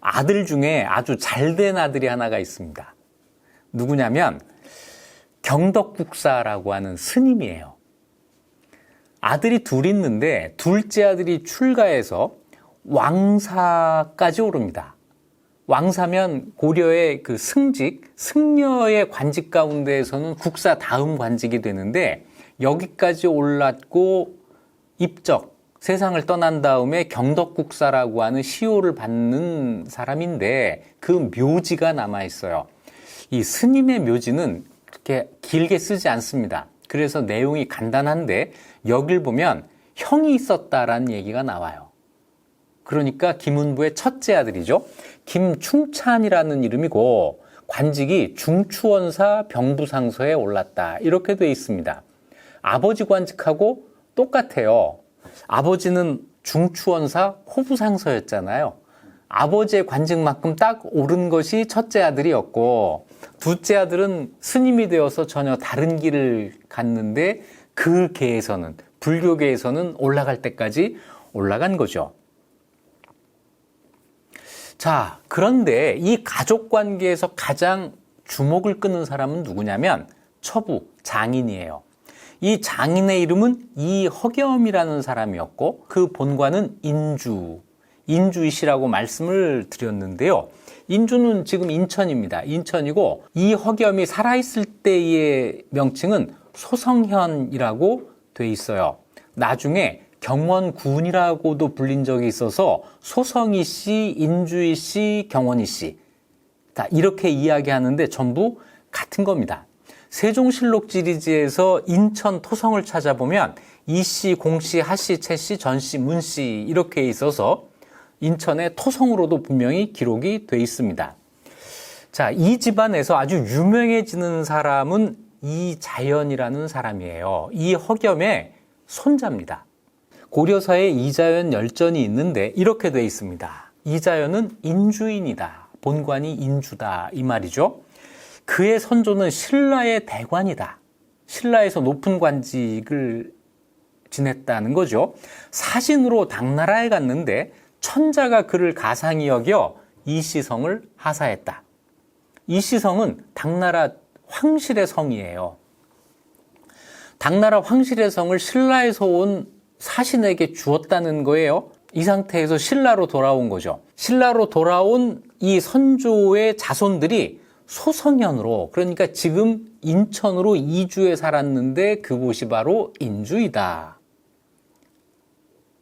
아들 중에 아주 잘 된 아들이 하나가 있습니다. 누구냐면 경덕국사라고 하는 스님이에요. 아들이 둘 있는데 둘째 아들이 출가해서 왕사까지 오릅니다. 왕사면 고려의 그 승직, 승려의 관직 가운데에서는 국사 다음 관직이 되는데 여기까지 올랐고 입적, 세상을 떠난 다음에 경덕국사라고 하는 시호를 받는 사람인데 그 묘지가 남아 있어요. 이 스님의 묘지는 그렇게 길게 쓰지 않습니다. 그래서 내용이 간단한데 여길 보면 형이 있었다라는 얘기가 나와요. 그러니까 김은부의 첫째 아들이죠. 김충찬이라는 이름이고 관직이 중추원사 병부상서에 올랐다. 이렇게 돼 있습니다. 아버지 관직하고 똑같아요. 아버지는 중추원사 호부상서였잖아요. 아버지의 관직만큼 딱 옳은 것이 첫째 아들이었고 둘째 아들은 스님이 되어서 전혀 다른 길을 갔는데 그 계에서는 불교계에서는 올라갈 때까지 올라간 거죠. 자, 그런데 이 가족 관계에서 가장 주목을 끄는 사람은 누구냐면 처부, 장인이에요. 이 장인의 이름은 이허겸이라는 사람이었고 그 본관은 인주, 인주이시라고 말씀을 드렸는데요. 인주는 지금 인천입니다. 인천이고 이허겸이 살아있을 때의 명칭은 소성현이라고 돼 있어요. 나중에 경원군이라고도 불린 적이 있어서 소성이 씨, 인주이 씨, 경원이 씨. 다 이렇게 이야기하는데 전부 같은 겁니다. 세종실록 지리지에서 인천 토성을 찾아보면 이씨, 공씨, 하씨, 채씨, 전씨, 문씨 이렇게 있어서 인천의 토성으로도 분명히 기록이 돼 있습니다. 자, 이 집안에서 아주 유명해지는 사람은 이자연이라는 사람이에요. 이 허겸의 손자입니다. 고려사에 이자연 열전이 있는데 이렇게 돼 있습니다. 이자연은 인주인이다. 본관이 인주다. 이 말이죠. 그의 선조는 신라의 대관이다. 신라에서 높은 관직을 지냈다는 거죠. 사신으로 당나라에 갔는데 천자가 그를 가상히 여겨 이시성을 하사했다. 이시성은 당나라 황실의 성이에요. 당나라 황실의 성을 신라에서 온 사신에게 주었다는 거예요. 이 상태에서 신라로 돌아온 거죠. 신라로 돌아온 이 선조의 자손들이 소성현으로 그러니까 지금 인천으로 이주해 살았는데 그곳이 바로 인주이다.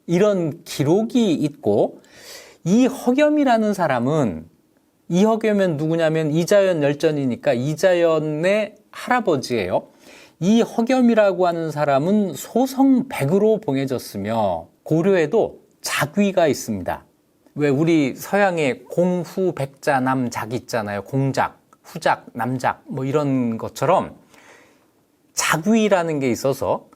이런 기록이 있고 이 허겸이라는 사람은 이허겸은 누구냐면 이자연 열전이니까 이자연의 할아버지예요. 이 허겸이라고 하는 사람은 소성백으로 봉해졌으며 고려에도 작위가 있습니다. 왜 우리 서양에 공후 백자 남 작 있잖아요. 공작, 후작, 남작 뭐 이런 것처럼 작위라는 게 있어서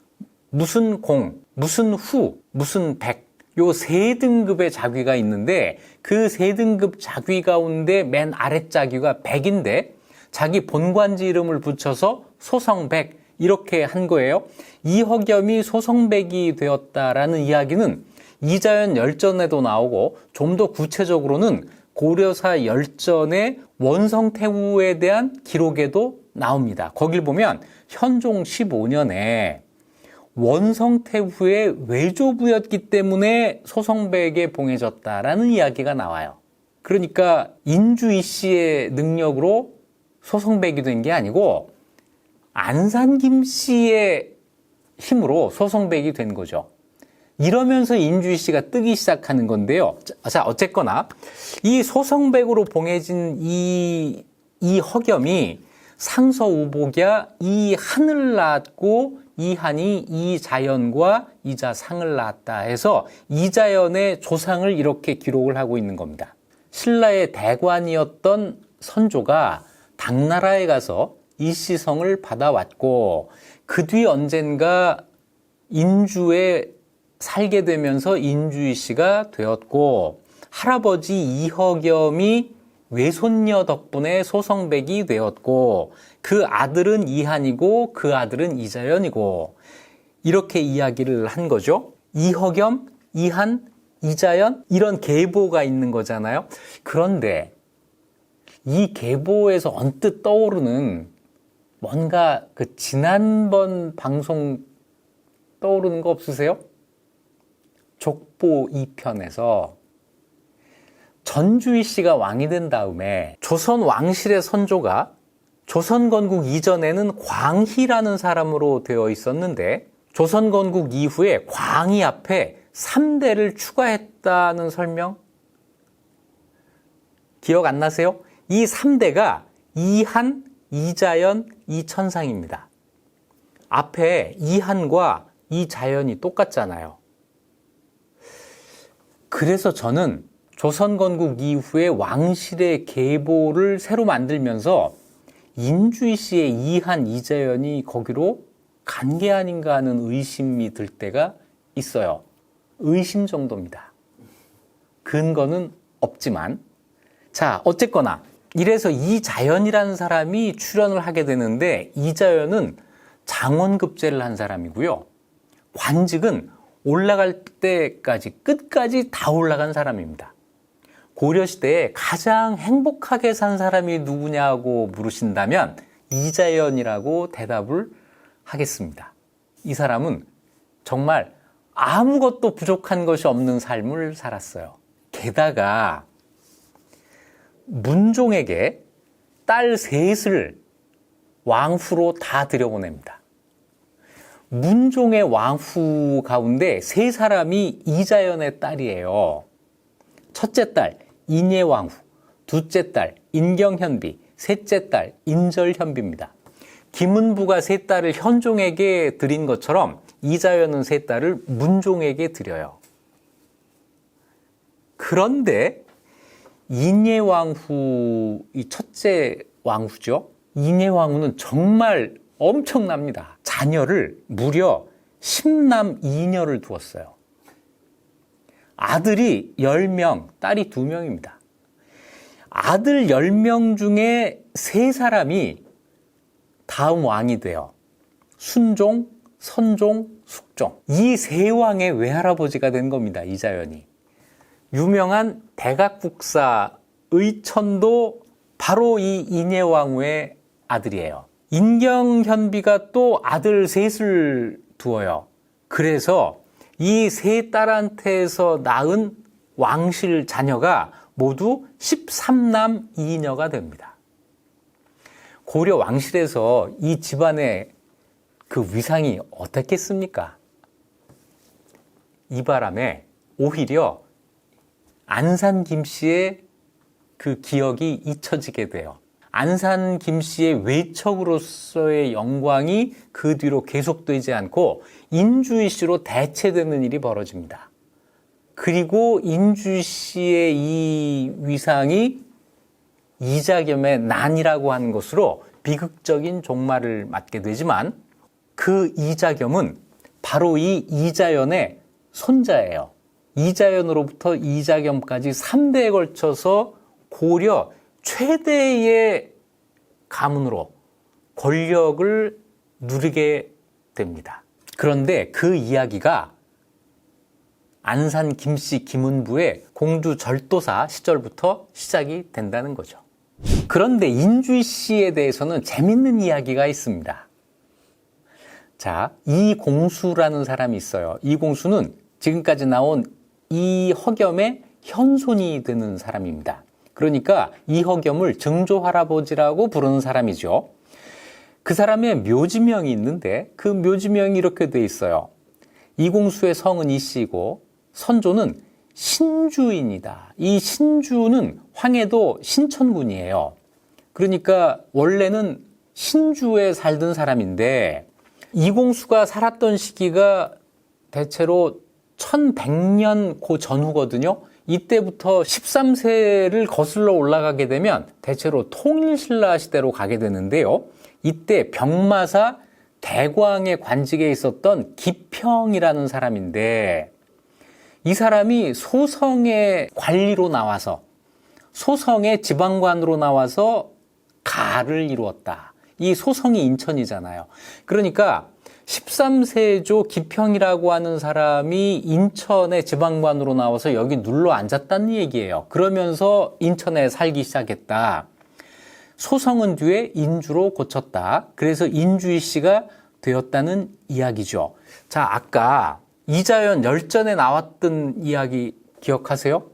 무슨 공, 무슨 후, 무슨 백, 요 세 등급의 자귀가 있는데 그 세 등급 자귀 가운데 맨 아래 자귀가 백인데 자기 본관지 이름을 붙여서 소성백 이렇게 한 거예요. 이허겸이 소성백이 되었다라는 이야기는 이자연 열전에도 나오고 좀 더 구체적으로는 고려사 열전의 원성태후에 대한 기록에도 나옵니다. 거길 보면 현종 15년에 원성태후의 외조부였기 때문에 소성백에 봉해졌다라는 이야기가 나와요. 그러니까 인주이 씨의 능력으로 소성백이 된 게 아니고 안산 김 씨의 힘으로 소성백이 된 거죠. 이러면서 인주이 씨가 뜨기 시작하는 건데요. 자, 어쨌거나 이 소성백으로 봉해진 이, 이 허겸이 상서우복야 이 하늘 낳았고 이한이 이 자연과 이자 상을 낳았다 해서 이자연의 조상을 이렇게 기록을 하고 있는 겁니다. 신라의 대관이었던 선조가 당나라에 가서 이시성을 받아왔고 그 뒤 언젠가 인주에 살게 되면서 인주이 씨가 되었고 할아버지 이허겸이 외손녀 덕분에 소성백이 되었고 그 아들은 이한이고 그 아들은 이자연이고 이렇게 이야기를 한 거죠. 이허겸, 이한, 이자연 이런 계보가 있는 거잖아요. 그런데 이 계보에서 언뜻 떠오르는 뭔가 그 지난번 방송 떠오르는 거 없으세요? 족보 2편에서 전주희 씨가 왕이 된 다음에 조선 왕실의 선조가 조선 건국 이전에는 광희라는 사람으로 되어 있었는데 조선 건국 이후에 광희 앞에 3대를 추가했다는 설명 기억 안 나세요? 이 3대가 이한, 이자연, 이천상입니다. 앞에 이한과 이자연이 똑같잖아요. 그래서 저는 조선 건국 이후에 왕실의 계보를 새로 만들면서 인주희 씨의 이한, 이자연이 거기로 간 게 아닌가 하는 의심이 들 때가 있어요. 의심 정도입니다. 근거는 없지만. 자, 어쨌거나. 이래서 이자연이라는 사람이 출연을 하게 되는데 이자연은 장원급제를 한 사람이고요. 관직은 올라갈 때까지 끝까지 다 올라간 사람입니다. 고려 시대에 가장 행복하게 산 사람이 누구냐고 물으신다면 이자연이라고 대답을 하겠습니다. 이 사람은 정말 아무것도 부족한 것이 없는 삶을 살았어요. 게다가 문종에게 딸 셋을 왕후로 다 들여보냅니다. 문종의 왕후 가운데 세 사람이 이자연의 딸이에요. 첫째 딸 인예왕후, 둘째 딸 인경현비, 셋째 딸 인절현비입니다. 김은부가 세 딸을 현종에게 드린 것처럼 이자연은 세 딸을 문종에게 드려요. 그런데 인예왕후 이 첫째 왕후죠. 인예왕후는 정말 엄청납니다. 자녀를 무려 10남 2녀를 두었어요. 아들이 10명, 딸이 2명입니다. 아들 10명 중에 3사람이 다음 왕이 돼요. 순종, 선종, 숙종. 이 세 왕의 외할아버지가 된 겁니다. 이자연이. 유명한 대각국사 의천도 바로 이 인예왕후의 아들이에요. 인경현비가 또 아들 셋을 두어요. 그래서 이 세 딸한테서 낳은 왕실 자녀가 모두 13남 2녀가 됩니다. 고려 왕실에서 이 집안의 그 위상이 어떻겠습니까? 이 바람에 오히려 안산 김 씨의 그 기억이 잊혀지게 돼요. 안산 김 씨의 외척으로서의 영광이 그 뒤로 계속되지 않고 인주희 씨로 대체되는 일이 벌어집니다. 그리고 인주희 씨의 이 위상이 이자겸의 난이라고 하는 것으로 비극적인 종말을 맞게 되지만 그 이자겸은 바로 이 이자연의 손자예요. 이자연으로부터 이자겸까지 3대에 걸쳐서 고려 최대의 가문으로 권력을 누리게 됩니다. 그런데 그 이야기가 안산 김씨 김은부의 공주 절도사 시절부터 시작이 된다는 거죠. 그런데 인주희 씨에 대해서는 재밌는 이야기가 있습니다. 자, 이공수라는 사람이 있어요. 이공수는 지금까지 나온 이허겸의 현손이 되는 사람입니다. 그러니까 이허겸을 증조 할아버지라고 부르는 사람이죠. 그 사람의 묘지명이 있는데 그 묘지명이 이렇게 돼 있어요. 이공수의 성은 이씨고 선조는 신주입니다. 이 신주는 황해도 신천군이에요. 그러니까 원래는 신주에 살던 사람인데 이공수가 살았던 시기가 대체로 1100년 고 전후거든요. 이때부터 13세를 거슬러 올라가게 되면 대체로 통일신라 시대로 가게 되는데요. 이때 병마사 대광의 관직에 있었던 기평이라는 사람인데 이 사람이 소성의 관리로 나와서 소성의 지방관으로 나와서 가를 이루었다. 이 소성이 인천이잖아요. 그러니까 13세조 기평이라고 하는 사람이 인천의 지방관으로 나와서 여기 눌러 앉았다는 얘기예요. 그러면서 인천에 살기 시작했다. 소성은 뒤에 인주로 고쳤다. 그래서 인주이 씨가 되었다는 이야기죠. 자, 아까 이자연 열전에 나왔던 이야기 기억하세요?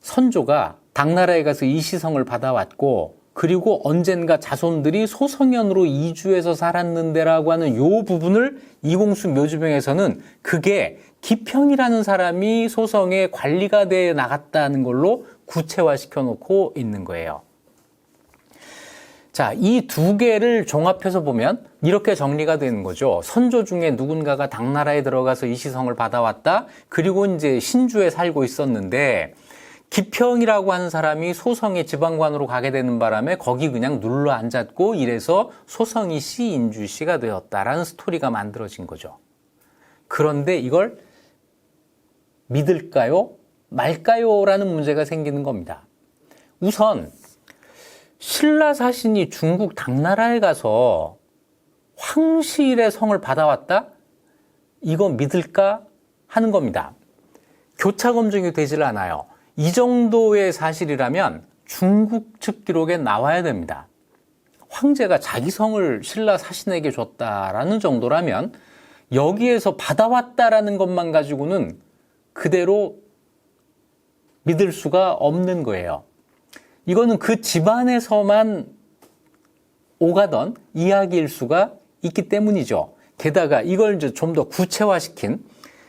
선조가 당나라에 가서 이시성을 받아왔고 그리고 언젠가 자손들이 소성현으로 이주해서 살았는데라고 하는 요 부분을 이공수 묘주병에서는 그게 기평이라는 사람이 소성의 관리가 돼 나갔다는 걸로 구체화시켜 놓고 있는 거예요. 자, 이 두 개를 종합해서 보면 이렇게 정리가 되는 거죠. 선조 중에 누군가가 당나라에 들어가서 이 시성을 받아왔다. 그리고 이제 신주에 살고 있었는데 기평이라고 하는 사람이 소성의 지방관으로 가게 되는 바람에 거기 그냥 눌러 앉았고 이래서 소성이 씨, 인주 씨가 되었다라는 스토리가 만들어진 거죠. 그런데 이걸 믿을까요? 말까요? 라는 문제가 생기는 겁니다. 우선 신라 사신이 중국 당나라에 가서 황실의 성을 받아왔다? 이거 믿을까? 하는 겁니다. 교차 검증이 되질 않아요. 이 정도의 사실이라면 중국 측 기록에 나와야 됩니다. 황제가 자기 성을 신라 사신에게 줬다라는 정도라면 여기에서 받아왔다라는 것만 가지고는 그대로 믿을 수가 없는 거예요. 이거는 그 집안에서만 오가던 이야기일 수가 있기 때문이죠. 게다가 이걸 좀 더 구체화시킨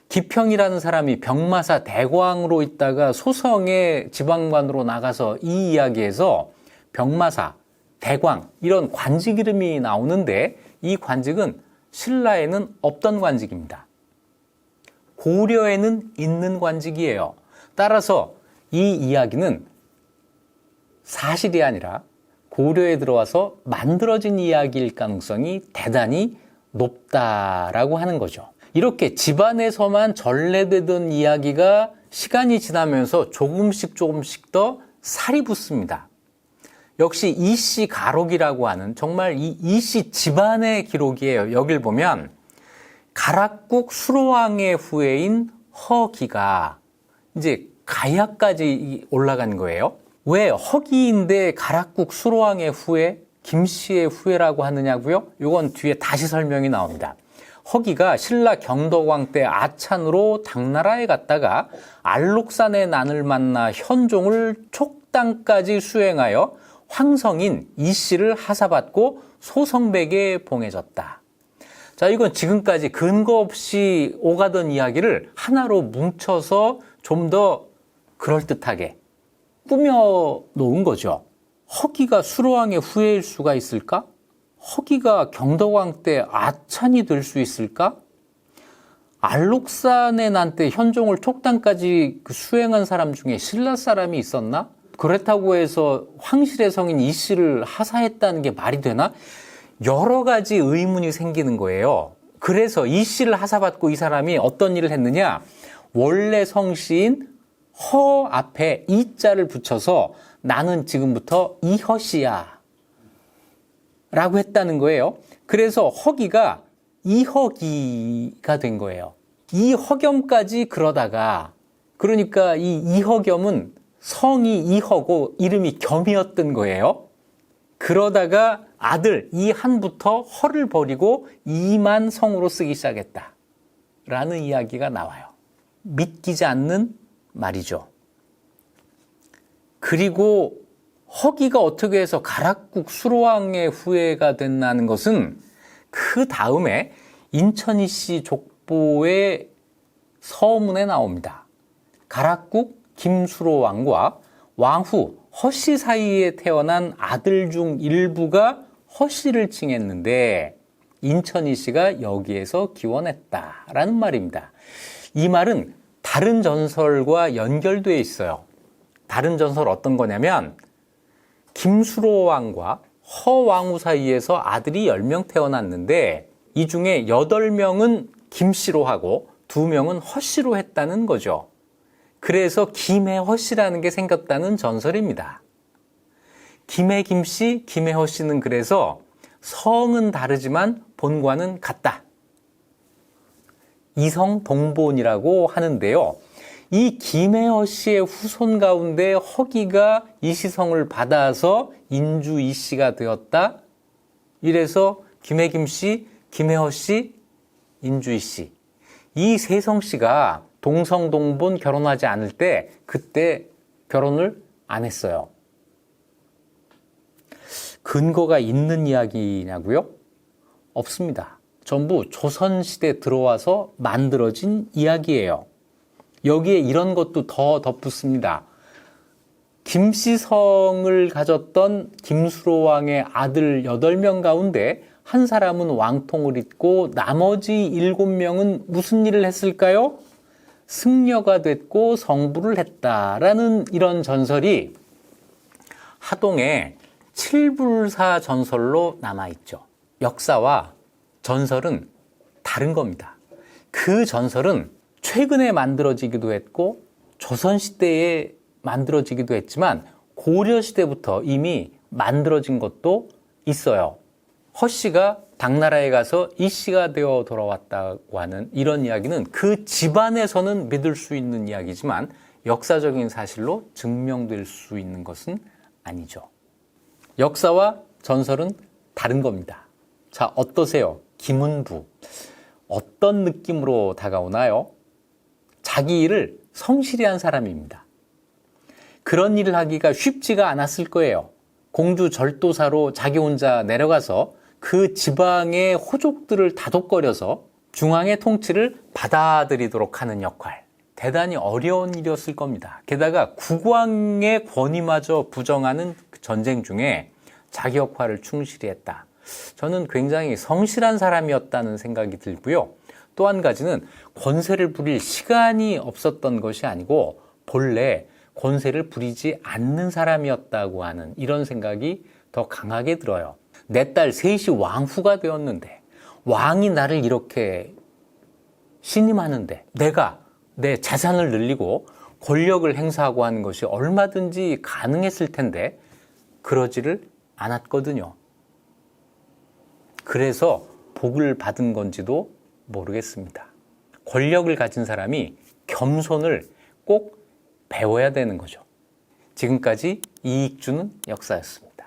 기평이라는 사람이 병마사 대광으로 있다가 소성의 지방관으로 나가서 이 이야기에서 병마사, 대광 이런 관직 이름이 나오는데 이 관직은 신라에는 없던 관직입니다. 고려에는 있는 관직이에요. 따라서 이 이야기는 사실이 아니라 고려에 들어와서 만들어진 이야기일 가능성이 대단히 높다라고 하는 거죠. 이렇게 집안에서만 전래되던 이야기가 시간이 지나면서 조금씩 조금씩 더 살이 붙습니다. 역시 이씨 가록이라고 하는 정말 이 이씨 집안의 기록이에요. 여길 보면 가락국 수로왕의 후예인 허기가 이제 가야까지 올라간 거예요. 왜 허기인데 가락국 수로왕의 후예, 김씨의 후예라고 하느냐고요? 이건 뒤에 다시 설명이 나옵니다. 허기가 신라 경덕왕 때 아찬으로 당나라에 갔다가 알록산의 난을 만나 현종을 촉당까지 수행하여 황성인 이씨를 하사받고 소성백에 봉해졌다. 자, 이건 지금까지 근거 없이 오가던 이야기를 하나로 뭉쳐서 좀 더 그럴듯하게 꾸며 놓은 거죠. 허기가 수로왕의 후예일 수가 있을까? 허기가 경덕왕 때 아찬이 될 수 있을까? 알록산의 난때 현종을 촉당까지 그 수행한 사람 중에 신라 사람이 있었나? 그렇다고 해서 황실의 성인 이 씨를 하사했다는 게 말이 되나? 여러 가지 의문이 생기는 거예요. 그래서 이 씨를 하사받고 이 사람이 어떤 일을 했느냐? 원래 성씨인 허 앞에 이 자를 붙여서 나는 지금부터 이허 씨야. 라고 했다는 거예요. 그래서 허기가 이허기가 된 거예요. 이허겸까지 그러다가 그러니까 이 이허겸은 성이 이허고 이름이 겸이었던 거예요. 그러다가 아들 이한부터 허를 버리고 이만 성으로 쓰기 시작했다. 라는 이야기가 나와요. 믿기지 않는 말이죠. 그리고 허기가 어떻게 해서 가락국 수로왕의 후예가 됐나는 것은 그 다음에 인천이 씨 족보의 서문에 나옵니다. 가락국 김수로 왕과 왕후 허씨 사이에 태어난 아들 중 일부가 허씨를 칭했는데 인천이 씨가 여기에서 기원했다라는 말입니다. 이 말은 다른 전설과 연결되어 있어요. 다른 전설 어떤 거냐면 김수로 왕과 허왕후 사이에서 아들이 10명 태어났는데 이 중에 8명은 김씨로 하고 2명은 허씨로 했다는 거죠. 그래서 김해 허씨라는 게 생겼다는 전설입니다. 김해 김씨, 김해 허씨는 그래서 성은 다르지만 본관은 같다. 이성 동본이라고 하는데요. 이 김혜허 씨의 후손 가운데 허기가 이시성을 받아서 인주 이 씨가 되었다. 이래서 김혜김 씨, 김혜허 씨, 인주 이 씨. 이 세성 씨가 동성동본 결혼하지 않을 때 그때 결혼을 안 했어요. 근거가 있는 이야기냐고요? 없습니다. 전부 조선시대 들어와서 만들어진 이야기예요. 여기에 이런 것도 더 덧붙습니다. 김시성을 가졌던 김수로 왕의 아들 8명 가운데 한 사람은 왕통을 잇고 나머지 7명은 무슨 일을 했을까요? 승려가 됐고 성부를 했다라는 이런 전설이 하동의 칠불사 전설로 남아있죠. 역사와 전설은 다른 겁니다. 그 전설은 최근에 만들어지기도 했고 조선시대에 만들어지기도 했지만 고려시대부터 이미 만들어진 것도 있어요. 허 씨가 당나라에 가서 이 씨가 되어 돌아왔다고 하는 이런 이야기는 그 집안에서는 믿을 수 있는 이야기지만 역사적인 사실로 증명될 수 있는 것은 아니죠. 역사와 전설은 다른 겁니다. 자, 어떠세요? 김은부. 어떤 느낌으로 다가오나요? 자기 일을 성실히 한 사람입니다. 그런 일을 하기가 쉽지가 않았을 거예요. 공주 절도사로 자기 혼자 내려가서 그 지방의 호족들을 다독거려서 중앙의 통치를 받아들이도록 하는 역할. 대단히 어려운 일이었을 겁니다. 게다가 국왕의 권위마저 부정하는 그 전쟁 중에 자기 역할을 충실히 했다. 저는 굉장히 성실한 사람이었다는 생각이 들고요. 또 한 가지는 권세를 부릴 시간이 없었던 것이 아니고 본래 권세를 부리지 않는 사람이었다고 하는 이런 생각이 더 강하게 들어요. 내 딸 셋이 왕후가 되었는데 왕이 나를 이렇게 신임하는데 내가 내 재산을 늘리고 권력을 행사하고 하는 것이 얼마든지 가능했을 텐데 그러지를 않았거든요. 그래서 복을 받은 건지도 모르겠습니다. 권력을 가진 사람이 겸손을 꼭 배워야 되는 거죠. 지금까지 이익주는 역사였습니다.